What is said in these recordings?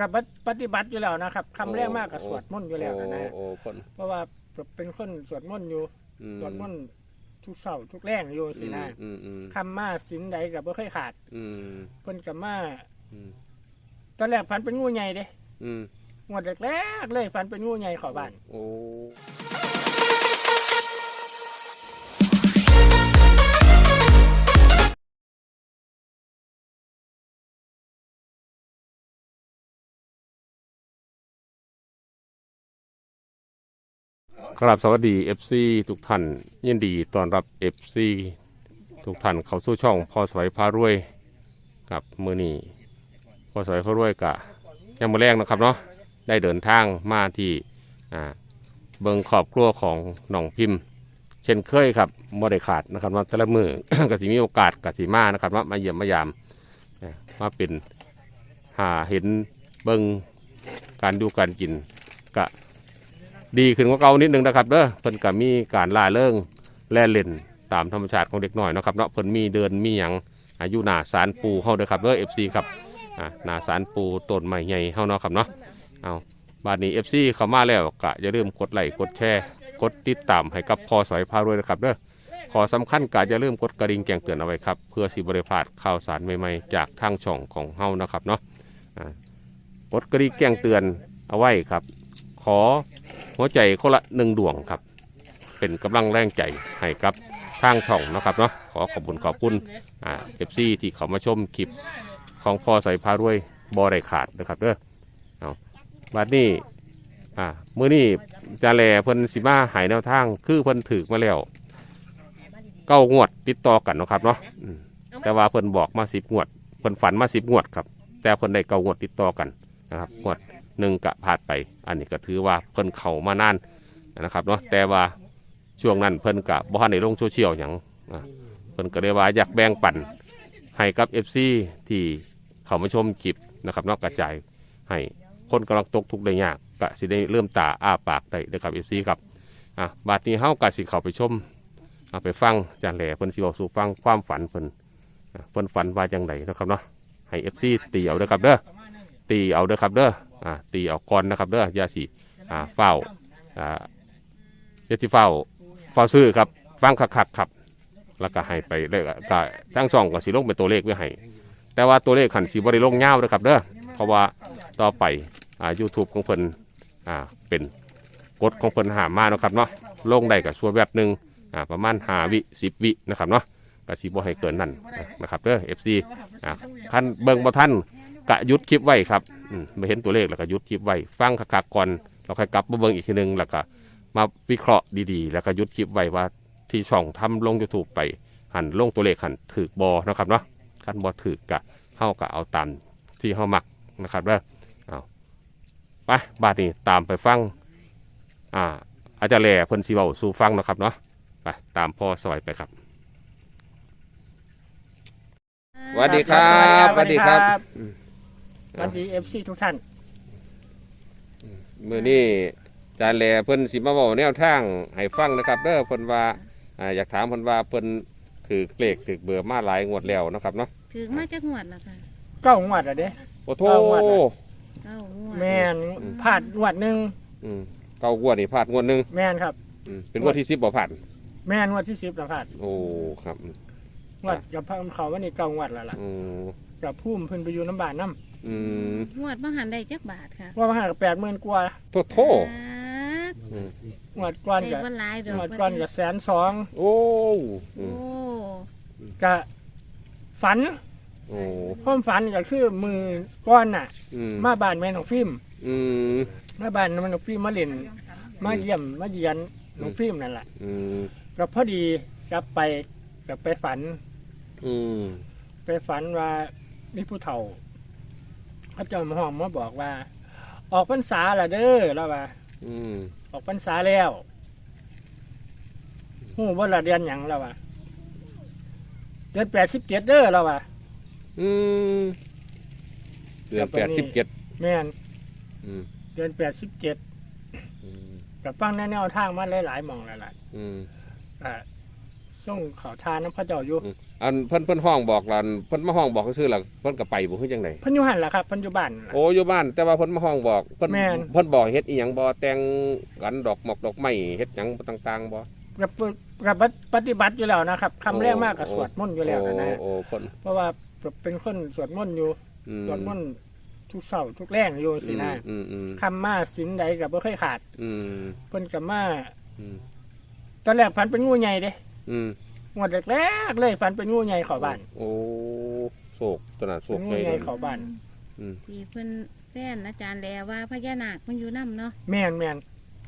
กับปฏิบัติอยู่แล้วนะครับคำแรกมากกับสวดมนต์อยู่แล้วนะนะโอ้คนเพราะว่าเป็นคนสวดมนต์อยู่อืมสวดมนต์ทุกเสาร์ทุกแรงอยู่สินะอืมอืมคำมาสินใดกับบ่เคยขาดอืมเพิ่นกับมาอืมตอนแรกฝันเป็นงูใหญ่เด้อืมงวดแรกๆเลยฝันเป็นงูใหญ่เขอบ้าน โอ้ ครับสวัสดี FC ทุกท่านยินดีต้อนรับ FC ทุกท่านเข้าสู่ช่องพอสวยพารวยกับมือนี้พอสวยพารวยกะยังมือแรกนะครับเนาะได้เดินทางมาที่เบิงขอบครัวของหนองพิมพ์ เช่นเคยครับบ่ได้ขาดนะครับว่าแต่ละมือกสิมีโอกาสกสิมานะครับว่ามาเยี่ยมมายามมาเป็นหาเห็นเบิงการดูการกินกะ ดีขึ้นกว่าเก่านิดนึงนะครับเด้อเพิ่นก็มีการล่าเริงแล่เล่นตามธรรมชาติของเด็กน้อยเนาะครับเนาะเพิ่นมีเดินมีหยังอายุหนาสารปูเฮาเด้อครับเด้อ FC ครับอ่าหนาสารปูต้นไม้ใหญ่เฮาเนาะครับเนาะเอาบาดนี้ FC เข้ามาแล้วก็อย่าลืมกดไลค์กดแชร์กดติดตามให้กับพอสอยพารวยนะครับเด้อขอสำคัญก็อย่าลืมกดกระดิ่งแจ้งเตือนเอาไว้ครับเพื่อสิบริพลาดข่าวสารใหม่ๆจากทางช่องของเฮานะครับเนาะอ่ากดกระดิ่งแจ้งเตือนเอาไว้ครับ ขอ หัวใจคนละหนึ่งดวงครับ เป็นกำลังแรงใจให้กับทางช่องนะครับเนาะขอขอบคุณขอบคุณอ่าเอฟซีที่เขามาชมคลิปของพ่อใส่พารวยบอได้ขาดนะครับเด้อเอาบัดนี้อ่ามื้อนี้จาแลเพิ่นสิมาหายแนวทาง คือเพิ่นถือมาแล้วเก้างวดติดต่อกันนะครับเนาะแต่ว่าเพิ่นบอกมาสิบงวดเพิ่นฝันมาสิบงวดครับ แต่เพิ่นได้เก้างวดติดต่อกันนะครับงวด หนึ่งกะผ่านไป อันนี้ก็ถือว่าเพิ่นเข้ามานานนะครับเนาะแต่ว่าช่วงนั้นเพิ่นกะบ่ทันได้ลงโซเชียลหยังเพิ่นก็เลยว่าอยากแบ่งปันให้กับ FC ที่เข้ามาชมคลิปนะครับนอกกระจายให้คนกำลังตกทุกข์ได้ยากก็สิได้เริ่มตาอ้าปากได้นะครับ FC ครับอะบาดนี้เฮาก็สิเข้าไปชมเอาไปฟังจานแหล่เพิ่นสิบอกสู่ฟังความฝันเพิ่นเพิ่นฝันว่าจังไดนะครับเนาะให้ FC ตีเอาเด้อครับเด้อตีเอาเด้อครับเด้อ อ่าตีเอาก่อนนะครับเด้อยาสิอ่าเฝ้าอ่ายาสิเฝ้าเฝ้าซื้อครับฟังคักๆครับ แล้วก็ให้ไปเลยก็ทั้งสองก็สิลงเป็นตัวเลขไว้ให้แต่ว่าตัวเลขขันสีบริลงเงาวนะครับเด้อเพราะว่าต่อไปอ่า YouTube ของเพิ่นอ่าเป็นกฎของเพิ่นหามมาเนาะครับเนาะลงได้กับชัวแบบหนึ่งอ่าประมาณหาวิสิบวินะครับเนาะก็สิบ่ให้เกินนั่นนะครับเด้อ FC อ่าคันเบิ่งบ่ทันกะยุดคลิปไว้ครับ มไม่เห็นตัวเลขแล้วก็หยุดคลิปไว้ฟังคักๆก่อนเราค่อยกลับมาเบิ่งอีกทีหนึงแล้วก็มาวิเคราะห์ดีๆ แล้วก็หยุดคลิปไว้ว่าที่ช่องทำลง YouTube ไปหันลงตัวเลขหันถือบอนะครับเนาะคันบอถือกะเฮากะเอาตามที่เฮามักนะครับเด้อเอาไปบาดนี้ตามไปฟังอ่าอาจารย์แหล่เพิ่นสิเว้าสู่ฟังเนาะครับเนาะไปตามพ่อสวัยไปครับสวัสดีครับสวัสดีครับ สวัสดีเอฟซีทุกท่าน มือนี้จานแหล่เพิ่นสิมาบอกแนวทางให้ฟังนะครับเด้อเพิ่นว่าอ่าอยากถามเพิ่นว่าเพิ่นถือเลขถือเบอร์มาหลายงวดแล้วนะครับเนาะถือมาจากงวดละค่ะเก้างวดอะเด้ โอ้โถเอางวดน่ะเก้างวดแม่นพลาดงวดหนึ่งอืมเก้างวดนี่พลาดงวดหนึงแม่นครับ อืมเป็นงวดที่สิบบ่ผ่านแม่นงวดที่สิบแล้วพลาดโอ้ครับงวดกับพังเขาว่านี่เก้างวดแล้วล่ะอืมกับพุ่มเพิ่นไปอยู่น้ำบานน้ อืมงวดบ่หันได้จักบาทค่ะำว่ามาหากับแปดหมื่นกว่าโทษโทบาทอืมงวดก้อนได้กับบ่หลายดอกงวดก้อนกับแสนสองโอ้อืโอ้มกะฝันโอ้ความฝันก็คือมือก้อนน่ะ อืมมาบ้านแม่น้องฟิล์มอืมมาบ้านแม่น้องฟิล์มมาเล่นมาเยี่ยมมาเยียนน้องฟิล์มนั่นแหละอืมก็พอดีกลับไปกลับไปฝัน อืมไปฝันว่ามีผู้เฒ่า พระเจ้ามาห้องมาบอกว่า ออกพรรษาละเด้อแล้วว่าอืมออกพรรษาแล้วหูว่าละเดือนหยังแล้วว่าเดือนแปดสิบเจ็ดเด้อแล้วว่า อืมเดือนแล้วแปก็ดนี่สิบเจ็ดแม่นอืมเดือนแปดสิบเจ็ดอืมกับฟังแนวๆทางมาหลายๆหมองแล้วล่ะอืมอ่า ส่งข่าวทานน้ำพระเจ้าอยู่ อันเพิ่นเพิ่นห้องบอกล่ะเพิ่นมาห้องบอกซื่อๆล่ะเพิ่นก็ไปบ่คือจังไดเพันอยุหันล่ะครับเพันอยุบันล่ะ โอ้อยู่บ้านแต่ว่าเพิ่นมาห้องบอกเพิ่นแม่น เพิ่นบอกเฮ็ดอีหยังบ่แต่งกันดอกหมอกดอกไม้เฮ็ดหยังต่างๆบ่ กับกับปฏิบัติอยู่แล้วนะครับคำแรกมากกับสวดมนต์อยู่แล้วนะนะโอ้โอ้เพิ่นเพราะว่าเป็นคนสวดมนต์อยู่อืมสวดมนต์ทุกเสาร์ทุกแรงอยู่สินะอืมอืมคำมาสินใดกับบ่เคยขาดอืมเพิ่นกับมาอืมตอนแรกฝันเป็นงูใหญ่เด้ อืมงวดแรกๆเลยฝันเป็นงูใหญ่เขอบ้านโอ้โศกตัวนั้นโศเป็กนงูเลยใหญ่นะเขอบ้าน อืมที่เพิ่นแฟนอาจารย์แลว่าพญานาคมันอยู่นํเนาะแม่นแม่น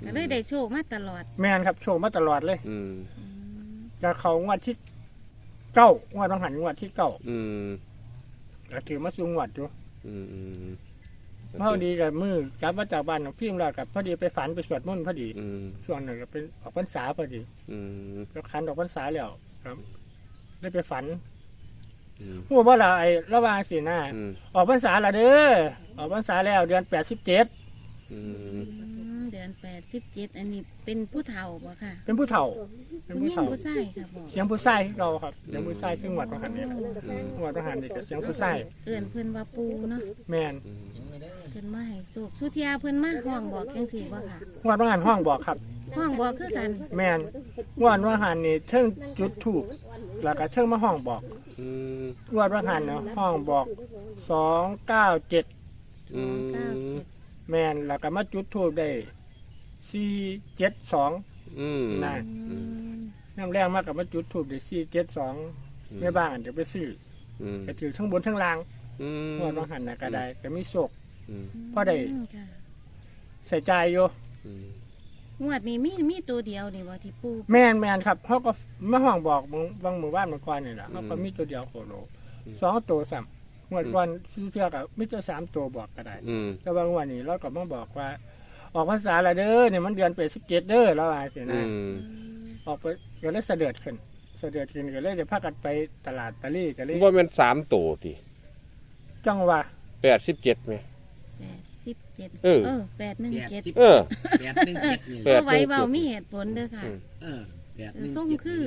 ก็เลยได้โชคมาตลอดแม่นครับโชว์มาตลอดเลยอืมอืมก็เขางวดที่เก้างวดต้องหันงวดที่เก้าอืมก็ถือมาสูงงวดอยู่อืมอืม พอดีกับมือกลับมาจากบ้านของพิมพ์แล้วกับพอดีไปฝันไปสวดมนต์พอดีอืมช่วงหนึ่งก็เป็นออกพรรษาพอดีอืมก็คันออกพรรษาแล้วครับ ได้ไปฝันอืมหัวว่าเราไอ้ระหวางสีหน้าอืมออกพรรษาและเด้อออกพรรษาแล้วเดือนแปดสิบเจ็ดอืมอืมเดือนแปดสิบเจ็ดอันนี้เป็นผู้เฒ่าบ่ค่ะเป็นผู้เฒ่า เป็นผู้ผู้หญิงเฒ่า ผู้ชายค่ะบอกเสียงผู้ชายคือเราครับเสียงผู้ชายคือหวัดต้องหันนี่แหละหวัดต้องหันนี่ก็เสียงผู้ชายเอื่นเพิ่นว่าปูเนาะแมนอืมเพิ่นมาให้โชคสุเทียเพิ่นมาห้องบอกจังซี่บ่ค่ะหวัดต้องหันห้องบอกครับ ห้องบอกคือกันแมนหวัดต้องหันนี่เทิงจุดถูกแล้วก็เทิงมาห้องบอกอืมหวัดต้องหันเนาะห้องบอกสองเก้าเจ็ดอืมเก้าเจ็ดแมนแล้วก็มาจุดถูกได้สี่เจ็ดสองอืมน่ะอืมน้ำแรงมากกับมาจุดถูกได้สี่เจ็ดสองแม่บ้านจะไปซื้ออืมก็ถือทั้งบนทั้งล่างอืมหวัดต้องหันนะก็ได้ก็มีโศก อืมพอได้ค่ะใส่ใจอยู่ อืมงวดนี้มีมีตัวเดียวนี่บ่ที่ปูแมนแมนครับเขาก็มาห้องบอกบางบางหมู่บ้านเมื่อก่อนนี่แหละเขาก็มีตัวเดียวโคโลสองตัวสามงวดก่อนซื้อเทือกกับมิตัวสามตัวบอกก็ได้อืมแต่บางวันนี้เราก็มาบอกว่า ออกพรรษาละเด้อเนี่ยมันเดือนเป็นสิบเจ็ดเด้อแล้วว่าสิอืนะมออกไปก็เลยเสด็จขึ้น เสด็จขึ้นก็เลยจะพากันไปตลาดตะลี่ก็เลยว่าเป็นสามตัวทีจังว่าแปดสิบเจ็ดไหม แปดสิบเจ็ดเออเออ แปดหนึ่งเจ็ดเออ แปดหนึ่งเจ็ดนี่แปก็ดไว้เบามีเหตุผลเด้อค่ะ อืม เออแปดหนึ่งส้มเจ็ดคือ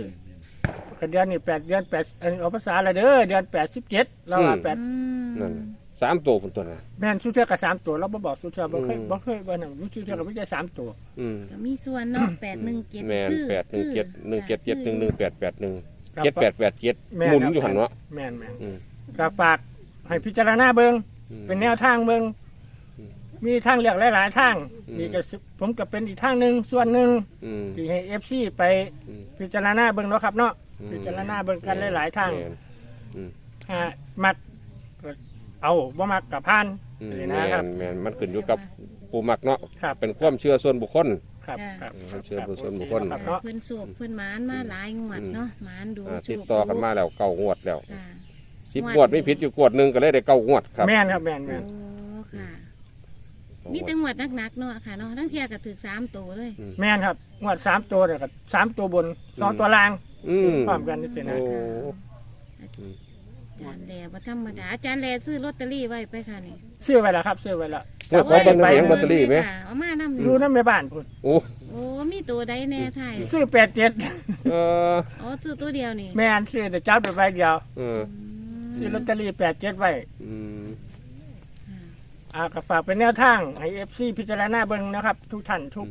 ก็เดือนนี้แปดเดือนแปดเอิ่นออกพรรษาละเด้อเดือนแปดสิบเจ็ดแล้วว่าอืม แปดอืมนั่นสามตัวเป็นตัวนะแม่นซื้อเทือกกับสามตัวเราบ่บอกซื้อเทือกบ่เคยอืม บ่เคยบ่หนังซื้อเทือกกับไม่ใช่สามตัวอืมก็มีส่วนเนาะแปดหนึ่งเจ็ดแมนคือแปดหนึ่งเจ็ดหนึ่งเจ็ดเจ็ดหนึ่งหนึ่งแปดแปดหนึ่งครับเจ็ดแปดแปดเจ็ดแม่หมุนครับอยู่หันเนาะแม่นแม่นอืม ก็ฝากให้พิจารณาเบิงอืมเป็นแนวทางเบิงอื มมีทางเลือกหลายๆทางอืม นี่ก็สิผมก็เป็นอีกทางหนึ่งส่วนหนึ่งอืม ที่ให้เอฟซีไปอืม พิจารณาเบิงเนาะครับเนาะอืมพิจารณาเบิ่งกันหลายๆทาง แม่น อ่ามักก็เอาบ่มักกับพาน อืมนี่แมนะครับ นแมนมันขึ้นอยู่กับปูมักเนาะครับเป็นความเชื่อส่วนบุคคล ครับครับความเชื่อส่วนบุคคล ครับค่ะเนาะเพิ่นสูบเพิ่นหมานมาหลายงวดอืมเนาะหมานดูอ่าโชติดคต่อกันมาแล้วเก้างวดแล้วค่ะสิบงวดงวดไม่ผิดอยู่งวดหนึ่งก็เลยได้เก้างวดครับ แม่นครับแม่นโอ้แม่นค่ะ มีแต่งวดหนักๆเนาะค่ะเนาะทั้งเทียก็ถือสามตัวเลยแม่นครับงวดสามตัวเนี่ยก็สามตัวบนสองตัวล่างอืมพร้อมกันนี่สินะ โอ้อาจารย์แหล่บ่ธรรมดาอาจารย์แหล่ซื้อลอตเตอรี่ไว้ไปค่ะนี่ซื้อไว้แล้วครับ ซื้อไว้แล้ว งวดของเบิ่งเสียงลอตเตอรี่ไหมค่ะเอามานำดูน้ำในบ้านพุ่นโอ้โอ้มีตัวใดแน่ไทยซื้อแปดเจ็ดเอออ๋อซื้อตัวเดียวนี่แม่นซื้อแต่จับไปใบเดียว เออซื้อลอตเตอรี่แปดเจ็ดไว้อืมค่ะ อ่าก็ฝากเป็นแนวทางให้เอฟซีพิจารณาเบิ่งนะครับ ทุกท่านทุก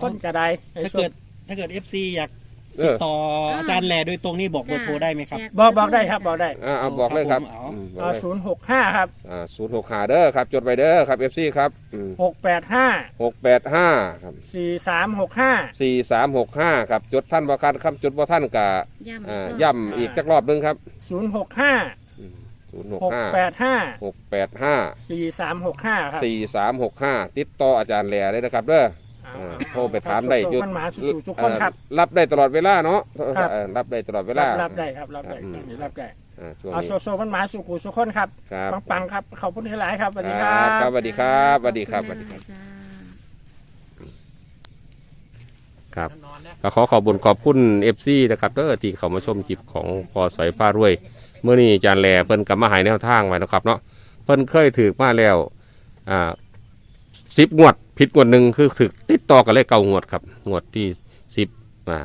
คนก็ได้ให้ถ้าส่วเกินดถ้าเกิดเอฟซีอยากเอติดอต่ออาจารย์แหล่โดยตรงนี่บอกเบอร์โทรได้ไหมครับแจบอกบอกได้ครับบอกได้อ่าเอาบอกเลยครับเอา อืมบอกเลยศูนย์หกห้าครับอ่าศูนย์หกหาเด้อครับจดไว้เด้อครับเอฟซีครับหกแปดห้าหกแปดห้าครับสี่สามหกห้าสี่สามหกห้าครับจดท่านบ่คันครับจดบ่ท่านกะย่ำอ่าอีกรอบย่ำอีกจักรอบหนึงครับศูนย์หกห้า ศูนย์หกหกห้าแปดห้าหกแปดห้าสี่สามหกห้าครับสี่สามหกห้าติดต่ออาจารย์แหล่เลยนะครับเด้อ เอาอ่าเอาโทรไปถามได้ครับอยู่มันหมาสู่ๆทุกคนครับ เอ่อรับได้ตลอดเวลาเนาะครับ เอ่อรับได้ตลอดเวลา รับรับได้ครับรับได้อืม รับได้อ่าช่วงเอานี้โซโซมันหมาสู่กูสุกคนครับครับปังปังๆครับขอบคุณที่หลายครับสวัสดีครับครับสวัสดีครับสวัสดีครับสขอวัสดีครับณะครับก็ขอขอบคุญขอบคุณเอฟซีนะครับเด้อที่เขามาชมคลิปของพอสวยฟ้ารวย เมื่อนี้จารย์แหล่เพิ่นกับมาหายแนวทางไว้นะครับเนาะเพิ่นเคยถือมาแล้วอ่าสิบงวดผิดงวดหนึ่งคือถือติดต่อกันเลยเก้างวดครับงวดที่สิบอ่า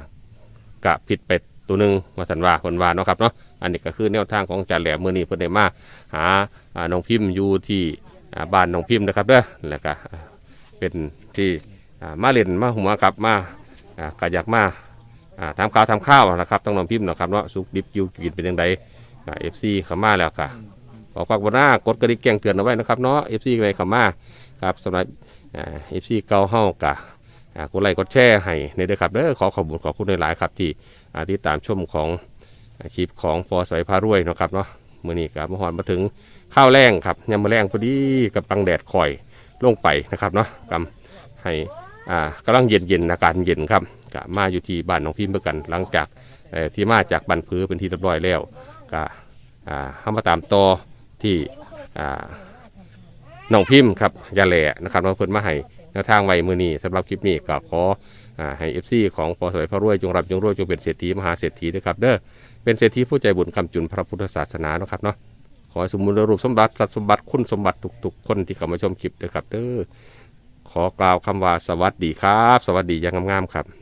กะผิดไปตัวหนึ่งมาสันว่าคนว่าเนาะครับเนาะอันนี้ก็คือแนวทางของจารย์แหลมมือนี้เพิ่นได้มาหาอ่าน้องพิมพ์อยู่ที่อ่าบ้านน้องพิมพ์นะครับเด้อแล้วก็อ่าเป็นที่อ่ามาเล่นมาหัวครับมาอ่าก็อยากมาอ่าทำข่าวทำข้าวนะครับต้องน้องพิมพ์นะครับเนาะสุกดิบยูกินเป็นยังไง เอฟซีขามาแล้วค่ะขอฝากบนหน้ากดกระดิ่งแจ้งเตือนเอาไว้นะครับเนาะเอฟซีไปขามาครับสำหรับเอฟซีเกาเฮากะอ่ากดไลค์กดแชร์ให้ในเด้อครับเด้อขอขอบคุณขอบคุณหลายๆครับที่ติดตามชมของอาชีพของฟอสายพารวยนะครับเนาะมื่อนี้กับมหอนมาถึงข้าวแรงครับยามมาแรงพอดีกับตังแดดคอยลงไปนะครับเนาะกำให้อ่ากำลังเย็นเย็นอาการเย็นครับกะมาอยู่ที่บ้านน้องพิมพ์เพื่อกันหลังจากที่มาจากบันพือเป็นที่เรียบร้อยแล้ว กะอ่าเข้ามาตามต่อที่อ่าน้องพิมพ์ครับยาแหล่นะครับมาเพิ่นมาให้แนวทางไว้มือนี้สำหรับคลิปนี้ก็ขออให้เอฟซีของปอสวยพระรวยจงรับจงรวยจงเป็นเศรษฐีมหาเศรษฐีด้วยครับเด้อเป็นเศรษฐีผู้ใจบุญคำจุนพระพุทธศาสนานะครับเนาะขอสมบูรณ์รูปสมบัติสัตสมบัติคุณสมบัติทุกๆคนที่เข้ามาชมคลิปด้วยครับเด้อขอกล่าวคำว่าสวัสดีครับ สวัสดีอย่างงามๆครับ